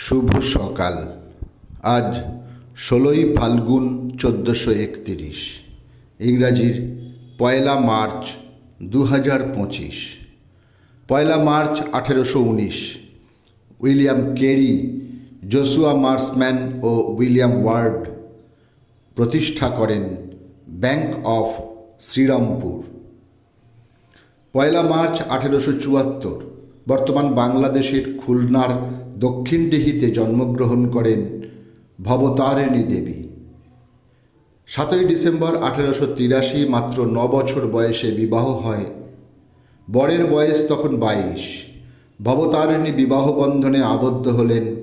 শুভ সকাল। আজ ষোলোই ফাল্গুন চোদ্দোশো একতিরিশ, ইংরাজির পয়লা মার্চ দু হাজার পঁচিশ। পয়লা মার্চ আঠেরোশো উনিশ, উইলিয়াম কেরি, জোসুয়া মার্সম্যান ও উইলিয়াম ওয়ার্ড প্রতিষ্ঠা করেন ব্যাংক অফ শ্রীরামপুর। পয়লা মার্চ আঠেরোশো চুয়াত্তর বর্তমান বাংলাদেশের খুলনার দক্ষিণডিহিতে জন্মগ্রহণ করেন ভবতারিণী দেবী। সাতই ডিসেম্বর আঠেরোশো তিরাশি মাত্র ন বছর বয়সে বিবাহ হয়। বরের বয়স তখন বাইশ। ভবতারিণী বিবাহ বন্ধনে আবদ্ধ হলেন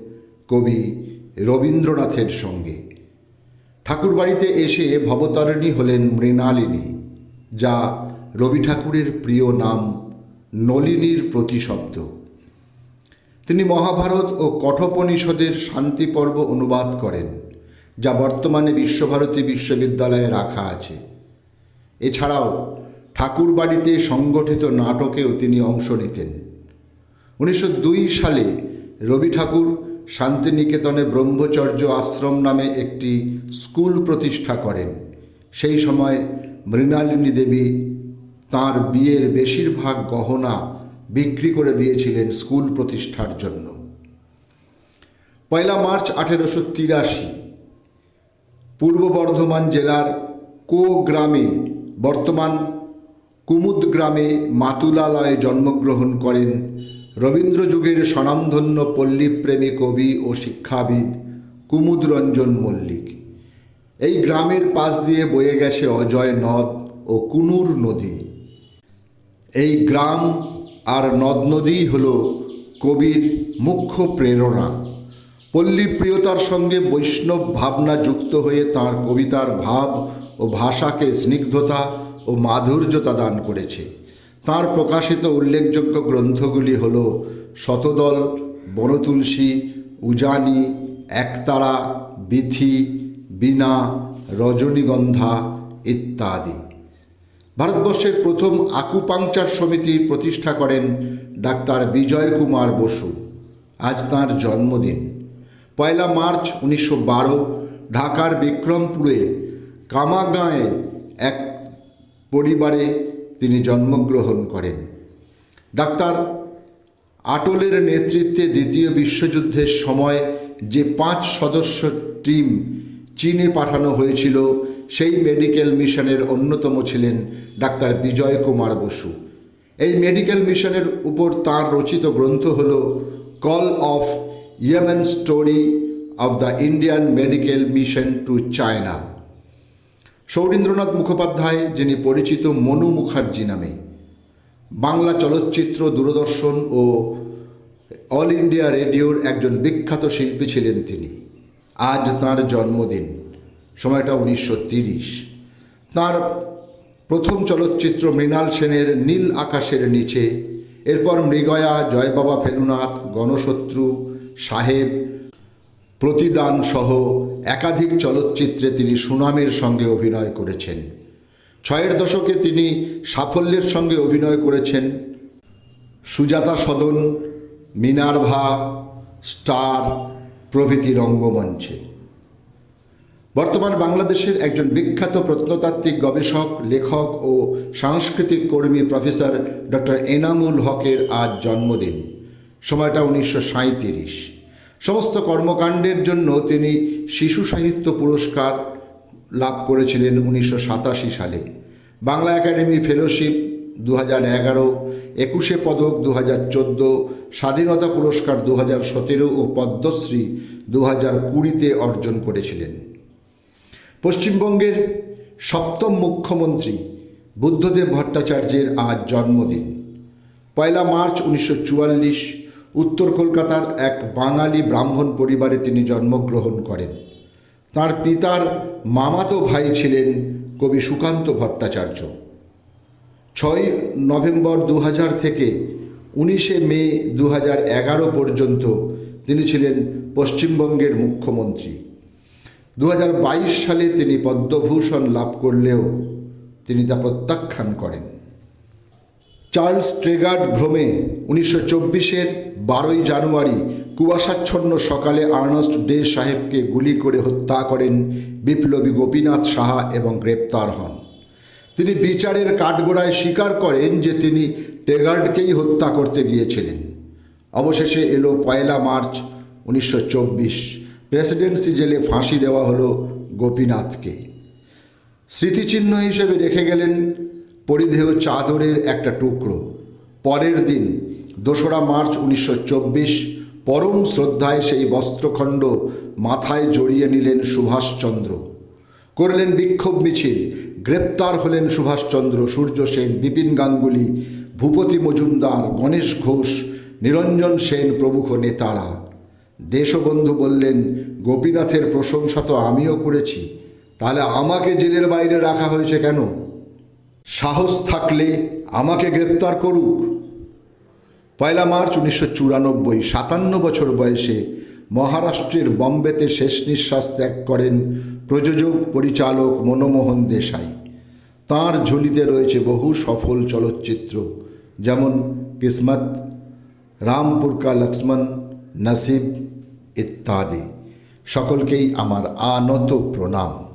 কবি রবীন্দ্রনাথের সঙ্গে। ঠাকুরবাড়িতে এসে ভবতারিণী হলেন মৃণালিনী, যা রবি ঠাকুরের প্রিয় নাম নলিনীর প্রতিশব্দ। তিনি মহাভারত ও কঠোপনিষদের শান্তি পর্ব অনুবাদ করেন, যা বর্তমানে বিশ্বভারতী বিশ্ববিদ্যালয়ে রাখা আছে। এছাড়াও ঠাকুরবাড়িতে সংগঠিত নাটকেও তিনি অংশ নিতেন। উনিশশো দুই সালে রবি ঠাকুর শান্তিনিকেতনে ব্রহ্মচর্য আশ্রম নামে একটি স্কুল প্রতিষ্ঠা করেন। সেই সময় মৃণালিনী দেবী তার বিয়ের বেশিরভাগ গহনা বিক্রি করে দিয়েছিলেন স্কুল প্রতিষ্ঠার জন্য। পয়লা মার্চ আঠেরোশো তিরাশি, পূর্ব বর্ধমান জেলার কো গ্রামে, বর্তমান কুমুদ গ্রামে মাতুলালয়ে জন্মগ্রহণ করেন রবীন্দ্র যুগের স্বনামধন্য পল্লীপ্রেমী কবি ও শিক্ষাবিদ কুমুদ রঞ্জন মল্লিক। এই গ্রামের পাশ দিয়ে বয়ে গেছে অজয় নদ ও কুনুর নদী। এই গ্রাম আর নদ নদীই হল কবির মুখ্য প্রেরণা। পল্লী প্রিয়তার সঙ্গে বৈষ্ণব ভাবনা যুক্ত হয়ে তার কবিতার ভাব ও ভাষাকে স্নিগ্ধতা ও মাধুর্যতা দান করেছে। তার প্রকাশিত উল্লেখযোগ্য গ্রন্থগুলি হল শতদল, বনতুলসী, উজানি, একতারা, বিথি, বীণা, রজনীগন্ধা ইত্যাদি। ভারতবর্ষের প্রথম আকুপাংচার সমিতির প্রতিষ্ঠা করেন ডাক্তার বিজয় কুমার বসু। আজ তাঁর জন্মদিন। পয়লা মার্চ উনিশশো বারো ঢাকার বিক্রমপুরে কামাগাঁয়ে এক পরিবারে তিনি জন্মগ্রহণ করেন। ডাক্তার আটলের নেতৃত্বে দ্বিতীয় বিশ্বযুদ্ধের সময় যে পাঁচ সদস্য টিম চীনে পাঠানো হয়েছিল সেই মেডিকেল মিশনের অন্যতম ছিলেন ডাক্তার বিজয় কুমার বসু। এই মেডিকেল মিশনের উপর তার রচিত গ্রন্থ হল call of Yemen story of the Indian medical mission to China. Saurindranath Mukhopadhyay, যিনি পরিচিত মনু মুখার্জি নামে। বাংলা চলচ্চিত্র দূরদর্শন ও অল ইন্ডিয়া রেডিওর একজন বিখ্যাত শিল্পী ছিলেন তিনি। আজ তাঁর জন্মদিন। সময়টা উনিশশো তিরিশ। তাঁর প্রথম চলচ্চিত্র মৃণাল সেনের নীল আকাশের নিচে, এরপর মৃগয়া জয়বাবা ফেলুনাথ, গণশত্রু, সাহেব, প্রতিদান সহ একাধিক চলচ্চিত্রে তিনি সুনামের সঙ্গে অভিনয় করেছেন। ছয়ের দশকে তিনি সাফল্যের সঙ্গে অভিনয় করেছেন। সুজাতা সদন, মিনার্ভা, স্টার প্রভৃতি রঙ্গমঞ্চে। বর্তমান বাংলাদেশের একজন বিখ্যাত প্রত্নতাত্ত্বিক গবেষক, লেখক ও সাংস্কৃতিক কর্মী প্রফেসর ডক্টর এনামুল হকের আজ জন্মদিন। সময়টা উনিশশো সাঁইত্রিশ। সমস্ত কর্মকাণ্ডের জন্য তিনি শিশু সাহিত্য পুরস্কার লাভ করেছিলেন উনিশশো সাতাশি সালে। বাংলা একাডেমি ফেলোশিপ দু হাজার এগারো, একুশে পদক দু হাজার চোদ্দ, স্বাধীনতা পুরস্কার দু হাজার সতেরো ও পদ্মশ্রী দু হাজার কুড়িতে অর্জন করেছিলেন। পশ্চিমবঙ্গের সপ্তম মুখ্যমন্ত্রী বুদ্ধদেব ভট্টাচার্যের আজ জন্মদিন। পয়লা মার্চ উনিশশো চুয়াল্লিশ, উত্তর কলকাতার এক বাঙালি ব্রাহ্মণ পরিবারে তিনি জন্মগ্রহণ করেন। তার পিতার মামাতো ভাই ছিলেন কবি সুকান্ত ভট্টাচার্য। ছয় নভেম্বর দু হাজার থেকে উনিশে মে দু হাজার এগারো পর্যন্ত তিনি ছিলেন পশ্চিমবঙ্গের মুখ্যমন্ত্রী। দু হাজার বাইশ সালে তিনি পদ্মভূষণ লাভ করলেও তিনি তা প্রত্যাখ্যান করেন। চার্লস ট্রেগার্ড ভ্রমে উনিশশো চব্বিশের বারোই জানুয়ারি কুয়াশাচ্ছন্ন সকালে আর্নস্ট ডে সাহেবকে গুলি করে হত্যা করেন বিপ্লবী গোপীনাথ সাহা এবং গ্রেপ্তার হন। তিনি বিচারের কাঠগোড়ায় স্বীকার করেন যে তিনি টেগার্ডকেই হত্যা করতে গিয়েছিলেন। অবশেষে এলো পয়লা মার্চ উনিশশো চব্বিশ। প্রেসিডেন্সি জেলে ফাঁসি দেওয়া হলো গোপীনাথকে। স্মৃতিচিহ্ন হিসেবে রেখে গেলেন পরিধেয় চাদরের একটা টুকরো। পরের দিন, দোসরা মার্চ উনিশশো চব্বিশ, পরম শ্রদ্ধায় সেই বস্ত্রখণ্ড মাথায় জড়িয়ে নিলেন সুভাষচন্দ্র। করলেন বিক্ষোভ মিছিল, গ্রেপ্তার হলেন সুভাষচন্দ্র, সূর্য সেন, বিপিন গাঙ্গুলি, ভূপতি মজুমদার, গণেশ ঘোষ, নিরঞ্জন সেন প্রমুখ নেতারা। দেশবন্ধু বললেন, গোপীনাথের প্রশংসা তো আমিও করেছি। তাহলে আমাকে জেলের বাইরে রাখা হয়েছে কেন? সাহস থাকলে আমাকে গ্রেপ্তার করুক। পয়লা মার্চ উনিশশো চুরানব্বই, সাতান্ন বছর বয়সে মহারাষ্ট্রের বম্বেতে শেষ নিঃশ্বাস ত্যাগ করেন প্রযোজক, পরিচালক মনমোহন দেশাই। তাঁর ঝুলিতে রয়েছে বহু সফল চলচ্চিত্র, যেমন কিসমত রামপুর কা লক্ষ্মণ নসিব ইত্যাদি। সকলকেই আমার আনত প্রণাম।